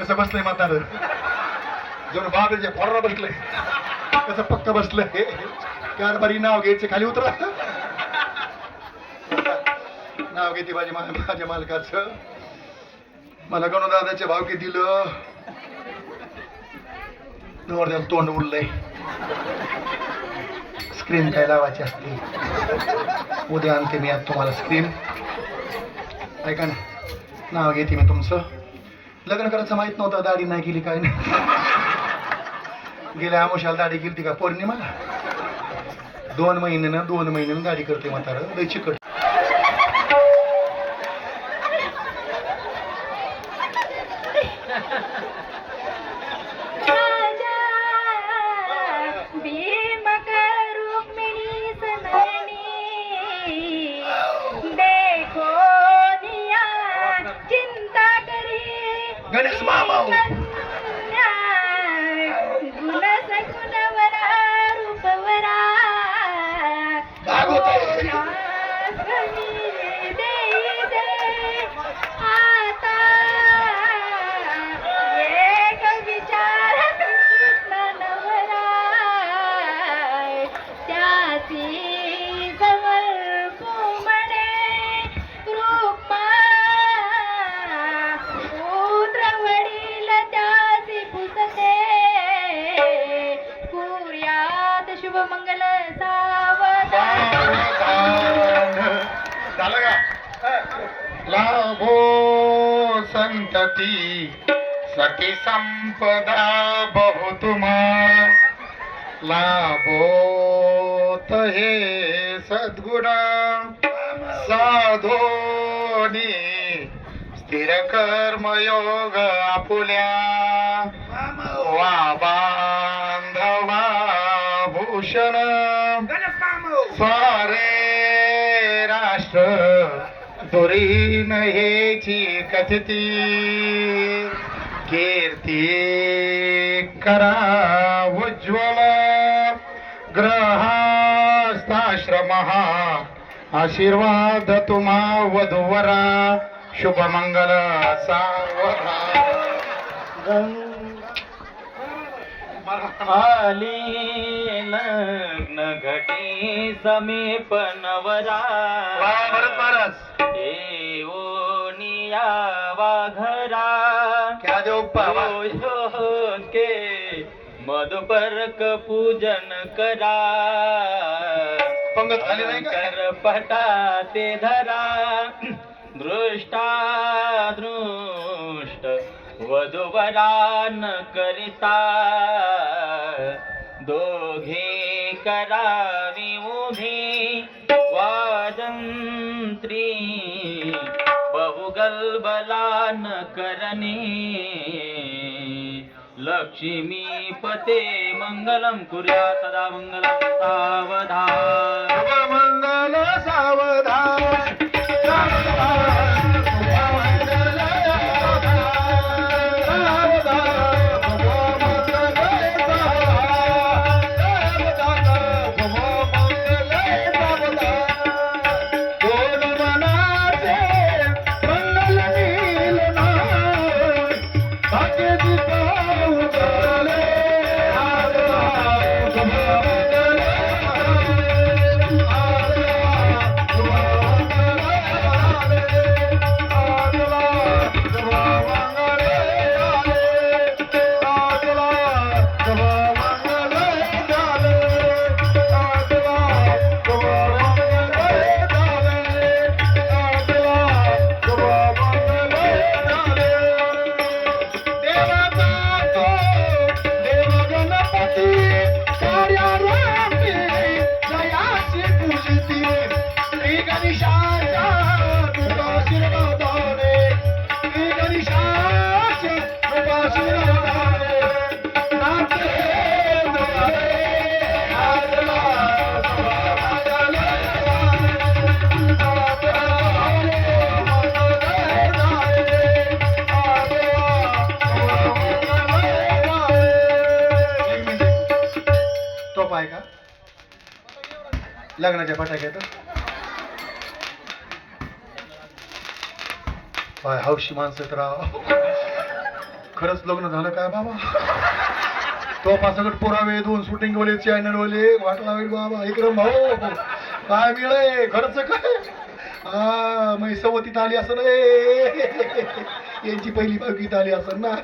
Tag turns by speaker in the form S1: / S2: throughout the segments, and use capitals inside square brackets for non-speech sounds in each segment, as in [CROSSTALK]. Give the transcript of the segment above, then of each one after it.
S1: कसं बसलंय म्हातार? जणू बाबेच्या फोडाला बसलंय. कसं पक्क बसलंय? कारभारी नाव घ्यायचे खाली उतरा. नाव घेते माझ्या मा- माझ्या मालकाचं. मला गणदादाचे भाव किती दिलं. नवरदेवाला तोंड उरलंय. स्क्रीन काय लावायची असते उद्या आणते मी आज तुम्हाला स्क्रीन. ऐका ना. नाव घेते मी तुमचं. लग्न करायचं माहीत नव्हतं दाढी नाही केली काय नाही. गेल्या आमोशाला दाढी केली ती का? पौर्णिमाला? दोन महिन्यानं दोन महिन्यानं दाढी करते म्हातारं. लय चिकट.
S2: करी
S1: गणेश मामा सती सती संपदा बहुतुमा लाभोत हे सद्गुण साधोनी स्थिर कर्मयोग आपुल्या वा बांधवा भूषण दुरीन हेची कथिती कीर्ती करा उज्ज्वल ग्रहास्ताश्रम आशीर्वाद तुम्हा वधूवरा शुभमंगल
S3: आली लग्न घटी समीप नवरा
S1: भरत महाराज.
S3: येऊनिया वाघरा
S1: क्या देऊ
S3: के मधुपर्क पूजन करा.
S1: पंगत खाली नाही?
S3: कर पटा ते धरा. दृष्टा दृष्ट वधुवरान करिता. दोघे करावी उभी वाजंत्री बहुगलबलान करणे. लक्ष्मी पते मंगलम कुर्या सदा मंगलम सावधान.
S1: लग्नाच्या फटाक्यात बाय हौशी माणसं तर
S3: खरंच लग्न झालं काय बाबा? तो पासगट पुरावे दोन शूटिंग वाले चॅनल वाले वाटला होईल बाबा इकडं भाऊ. काय मिळे खर्च काय? हा मै सवतीत आली असं रे यांची पहिली बागीत आली असं ना.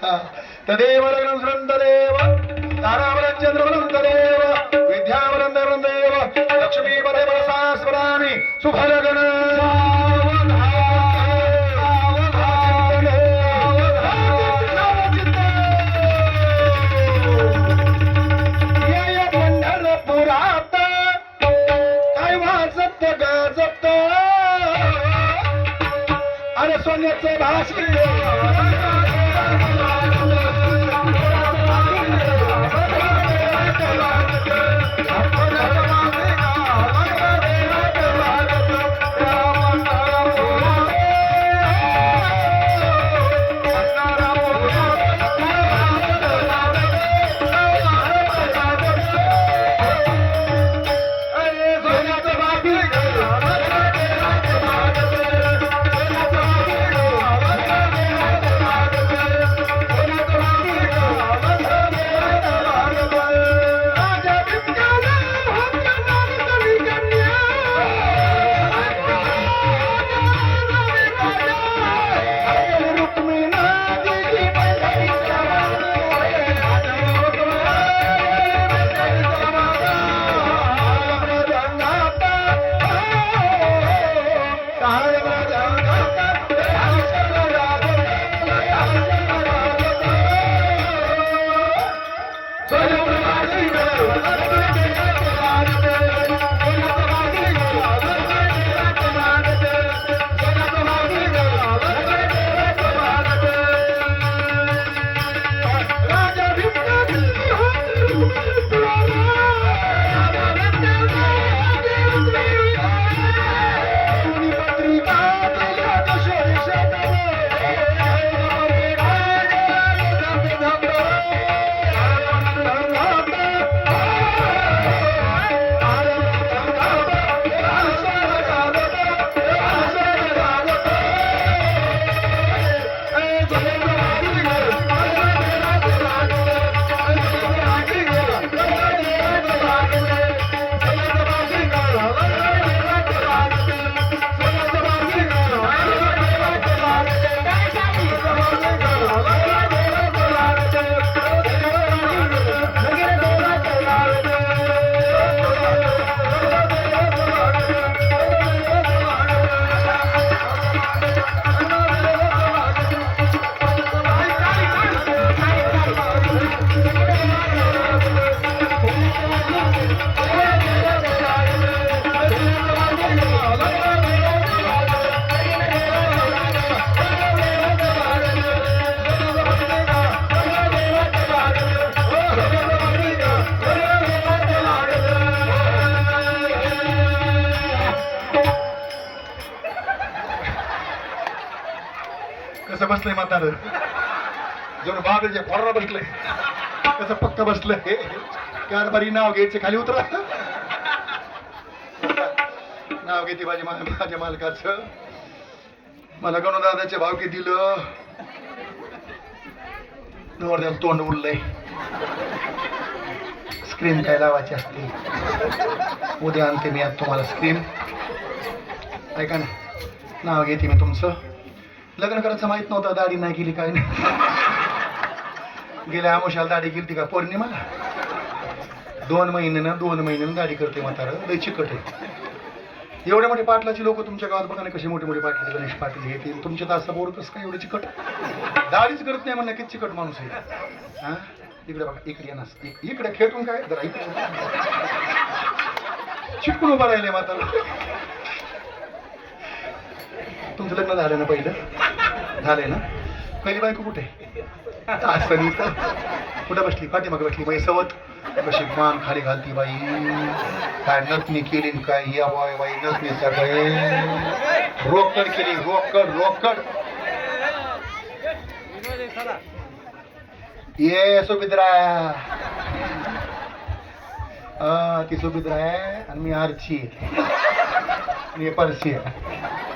S3: तदेव लग्नं सृंददेव तारावलं चंद्रवलं देव विद्यावलं देव लक्ष्मी पदे मनसा स्मरामि सुभलगन पंढरपुरात काय वाजत गाजत? अरे सोन्याचं भाषण. कसं बसलंय म्हातारं? जणू बाबेच्या फोडरा बसलंय. कसं पक्क बसलंय? कारभारी नाव घ्यायचं खाली उतरा. नाव घेते माझ्या माझ्या मालकाचं. मला गणदादाच्या भावकी दिलं? नवरदेवाला तोंड उरलंय. स्क्रीन काय लावायची असते? उद्या आणते मी आज तुम्हाला स्क्रीन ऐका ना नाव घेते मी तुमचं. लग्न करायचं माहीत नव्हतं दाढी नाही केली काय नाही. गेल्या आमोशाला दाढी केली का पौर्णिमाला? दोन महिन्यानं दोन महिन्यानं दाढी करते म्हातारं. लय चिकट आहे. एवढे मोठे पाटलाची लोक तुमच्या गावात बघा ना कसे मोठे मोठे पाटील गणेश पाटील हे ते. तुमच्या तर असं बोर कसं काय एवढं चिकट? दाढीच करत नाही म्हणलं की चिकट माणूस आहे. हा? इकडे बघा इकडे येणार इक- इकडे खेटून काय? जरा इकडे चिटकून उभा राहिले म्हातारा. तुमचं लग्न झालं ना पहिलं? झालंय ना? पहिली बायको कुठे? असं नाही कुठं बसली? पाठीमागे बसली बाई सवत. कशी मान खाली घालती बाई. काय नसनी केली काय? या बाय बाई नसनी सगळे. रोकड केली रोकड रोकड. ये सुमित्रा हा ती सुभिद्राय आहे आणि मी आरची आहे. मी परशी आहे.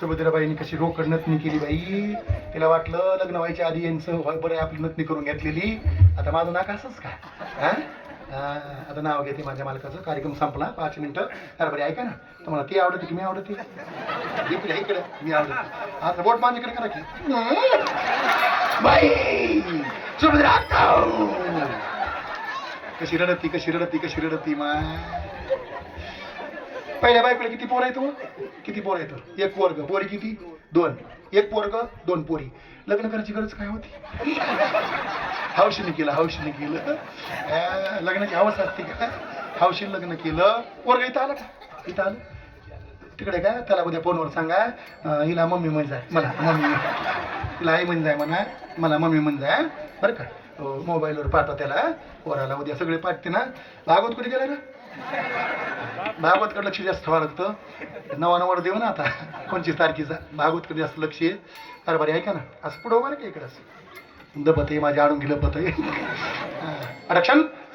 S3: सुभद्राबाईंनी कशी रोकड नतनी केली बाई? तिला वाटलं लग्न व्हायच्या आधी यांचं बरं आपली नतनी करून घेतलेली. आता माझं नाक असंच का? हा? आता नाव घेते माझ्या मालकाचं. कार्यक्रम संपला पाच मिनिटं. अरे बरे ऐका ना. तुम्हाला ती आवडते की मी आवडते? इकडे इकडे. मी आवडते. आता बोट माझ्याकडे करा की. बाई! सुभद्रा कशी रडती कशी रडती कशी रडती माय. पहिल्या बायकोला किती पोर येतो हो? किती पोरं येतं एक पोरग. पोरी किती? दोन. एक पोरग दोन पोरी. लग्न करायची गरज काय होती? हौशीने केलं हौशीने केलं. लग्नाची हवस असते का? हौशीने लग्न केलं. पोरग इथं आलं का? इथं आलं? तिकडे काय त्याला उद्या फोनवर सांगा. हिला मम्मी म्हण जाय. मला मम्मी. तिला आई म्हण जाय म्हणा. मला मम्मी म्हण जाय बरं का? मोबाईलवर पाहता त्याला. पोराला उद्या सगळे पाठते ना. लागवत कुठे गेला ना भागवतकडे लक्ष जास्त ठेवा लागतं. नवा नवर देऊ ना आता. पंचवीस तारखेचा भागवतकडे जास्त लक्ष आहे. कारभारी बरे ऐका ना? असं पुढं उभं की इकडं असं. दबत आहे माझ्या आडून गेलं पत आहे.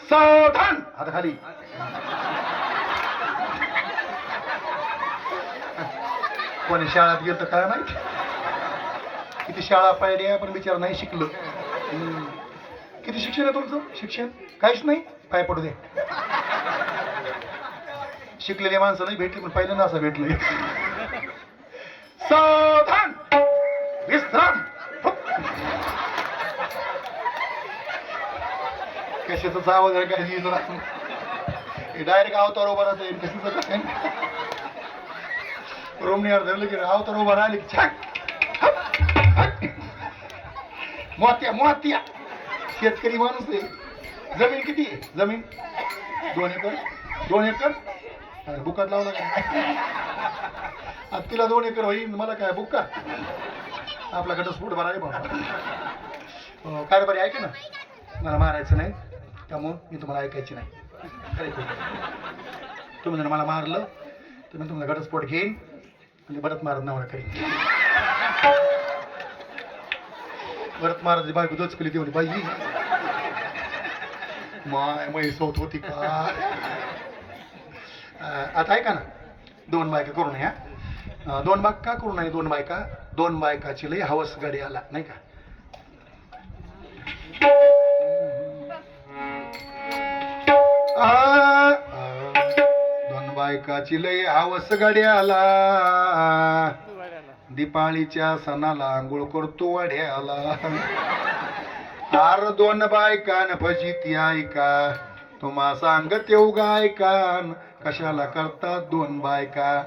S3: सावधान! आता खाली. कोणी शाळेत गेलं काय माहिती? किती शाळा पाहिली पण बिचार नाही शिकलो. किती शिक्षण आहे तुमचं? शिक्षण? काहीच नाही? पाय पडू दे. शिकलेले माणसं नाही भेटली पण पहिल्यांदा असं भेटलं सावधान! विश्राम! कशाचं आवाज आहे काय डायरेक्ट अवतार उभा राहता येईल कशाचं काय रोमणीवर धरलं की अवतार उभा राहिली की छाक! मोत्या मोत्या! शेतकरी माणूस आहे. जमीन किती आहे? जमीन? दोन एकर? दोन एकर? अरे बुकात लावला का [LAUGHS] आता तिला दोन एकर होईल मला काय बुक का? आपला घटस्फोट भरा हो, आहे बाबा काय बरे ऐक ना? मला मारायचं नाही त्यामुळं मी तुम्हाला ऐकायची नाही. तुम्ही जर मला मारलं तर मी तुमचा घटस्फोट घेईन आणि परत मारत नवरा करीन. परत मारायची बायको दोचकली ती तेवढी बाई. माय मै होत होती का? आता ऐका ना. दोन बायका करू नये दोन बायका का करू नये दोन बायका दोन बायकाची लई हवस गाडी आला नाही का? दोन बायकाची लई हवस गाडी आला. दिपाळीच्या सणाला आंघोळ करतो वाढ्याला आर दोन बायकान फजिती ऐका. तुम्हा सांगत येऊ गायकान. कशाला करतात दोन बायका?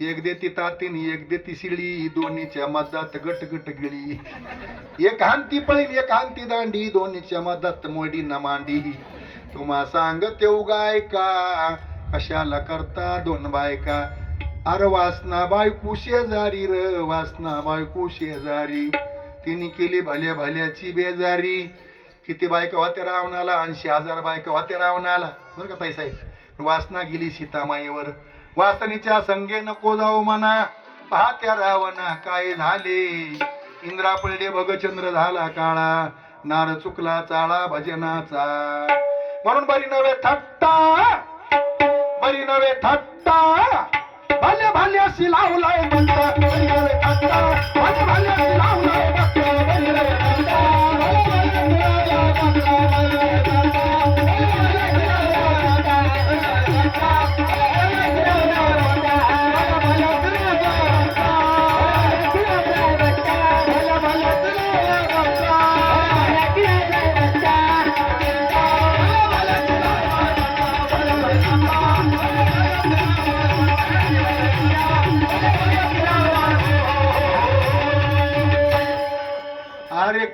S3: एक देती तातीन एक देती शिळी. दोन्हीच्या मधात गट गट गिळी. एक हांती पळीन एक हांती दांडी. दोन्हीच्या मधात मोडी न मांडी. तुम्हा सांगत येऊ गायका. कशाला करता दोन बायका? अरे वासना बायकू शेजारी र वासना बायकू शेजारी. तिने केली भल्या भल्याची बेजारी. किती बायका होत्या रावणाला ऐंशी हजार बायका होत्या रावणाला? बरं का ताई साहेब? वासना गेली सीतामाईवर. वासनीच्या संगे नको जाऊ म्हणा. पाहत्या रावणा काय झाले? इंद्रा पडले भगचंद्र झाला काळा. नार चुकला चाळा भजनाचा. म्हणून बरी नव्हे थट्टा. बरी नव्हे थट्टा. भाल्या भाल्याशी लावलाय म्हणता. बरी नव्हे थट्टा. भाल्या लावलाय म्हणता. बरी नव्हे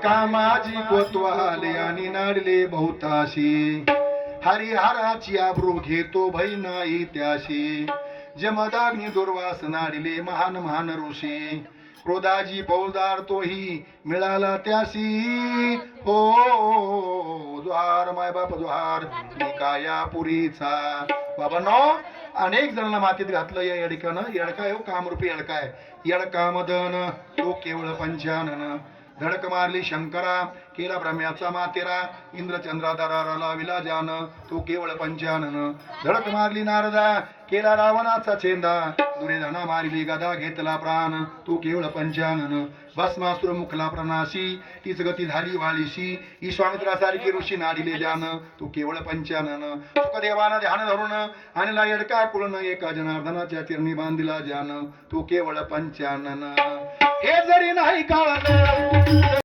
S3: कामाजी कोतवाले आणि बहुताशी. हरिहराची आब्रू घेतो भई नाही त्याशी जमदाग्नी दुर्वास नाडिले महान महान ऋषी. क्रोधाजी फौजदार तोही मिळाला त्याशी. हो जुहार माय बाप जुहार मी काया पुरीचा बाबा नो अनेक जणांना मातीत घातलं या येडकानं येडका येऊ कामरूपी येडकाय येडका मदन तो केवळ पंचानन. धडक मारली शंकरा. केला भ्रम्याचा मातेरा इंद्रचंद्राधाराला विलाजान तो केवळ पंचानन. धडक मारली नारदा केला रावणाचा छेंदा दुर्योधना मारिली गदा घेतला प्राण तू केवळ पंचानन. भस्मासुर मुखला प्रणाशी तीच गती झाली वाळीशी. ईश्वामित्रासारखी ऋषी नाडिले जान तू केवळ पंचानन. सुखदेवानं ध्यान धरून आणला येडका कुळन एका जनार्दनाच्या चिरणी बांधिला जान तू केवळ पंचानन. हे जरी नाही काळ